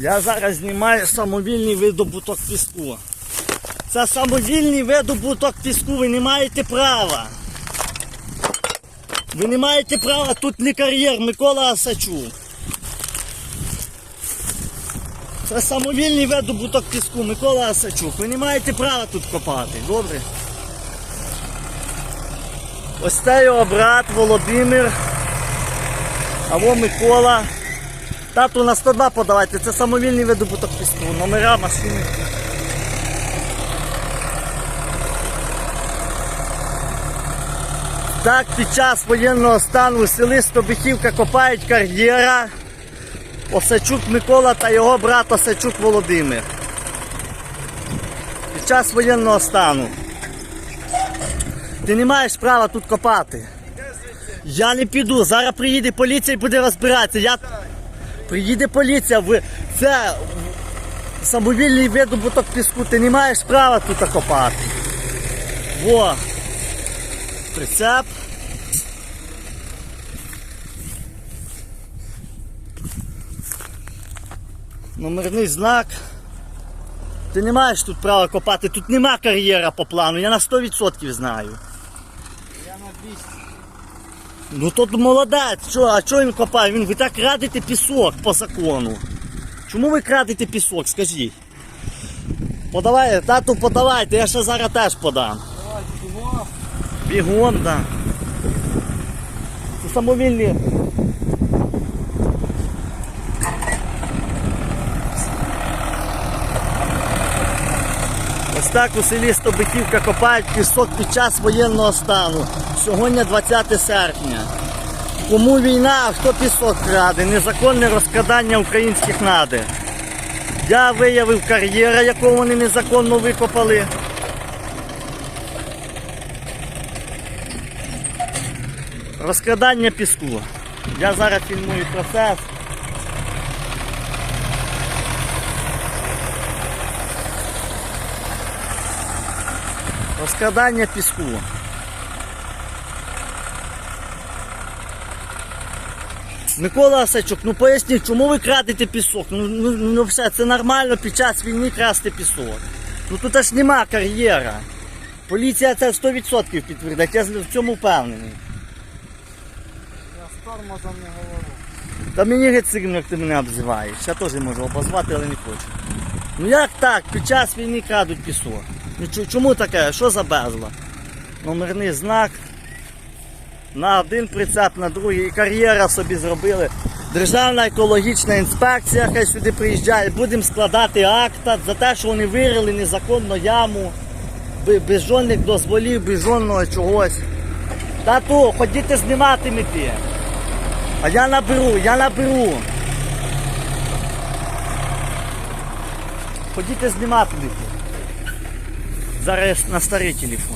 Я зараз знімаю самовільний видобуток піску. Це самовільний видобуток піску, ви не маєте права. Ви не маєте права, тут не кар'єр Микола Асачук. Це самовільний видобуток піску Микола Асачук. Ви не маєте права тут копати, добре? Ось це його брат Володимир. Або Микола. Тату на 102 подавайте, це самовільний видобуток піску, номера машини. Так, під час воєнного стану у селі Стобихівка копають кар'єра Осачук Микола та його брат Осачук Володимир. Під час воєнного стану. Ти не маєш права тут копати. Я не піду. Зараз приїде поліція і буде розбиратися. Я... Приїде поліція, ви... це самовільний видобуток піску, ти не маєш права тут копати. Во. Прицеп. Номерний знак. Ти не маєш тут права копати, тут нема кар'єра по плану, я на 100% знаю. Я на 200. Ну тут молодець, що, а що він копає? Він ви так крадете пісок по закону. Чому ви крадете пісок, скажіть? Подавай, тату подавайте, я ще зараз теж подам. Давай, бігом. Бігом, да. Це самовільні. Так у селі Стобиківка копають пісок під час воєнного стану. Сьогодні 20 серпня. Кому війна, а хто пісок краде? Незаконне розкрадання українських надр. Я виявив кар'єра, яку вони незаконно викопали. Розкрадання піску. Я зараз фільмую процес. Розкрадання піску. Микола Осачук, ну поясніть, чому ви крадете пісок? Ну, ну, ну все, це нормально під час війни красти пісок. Ну тут аж нема кар'єра. Поліція це 100% підтвердить, я в цьому впевнений. Я з тормозом не говорю. Та мені геть сильно, як ти мене обзиваєш. Я теж можу обозвати, але не хочу. Ну як так? Під час війни крадуть пісок. Ну чому таке? Що за безла? Номерний знак. На один прицеп, на другий. І кар'єра собі зробили. Державна екологічна інспекція хай сюди приїжджає. Будемо складати акта за те, що вони вирили незаконно яму. Без жодних дозволів, без жодного чогось. Тату, ходіть знімати мити. А я наберу, я наберу. Ходіть знімати. Зараз на старий телефон.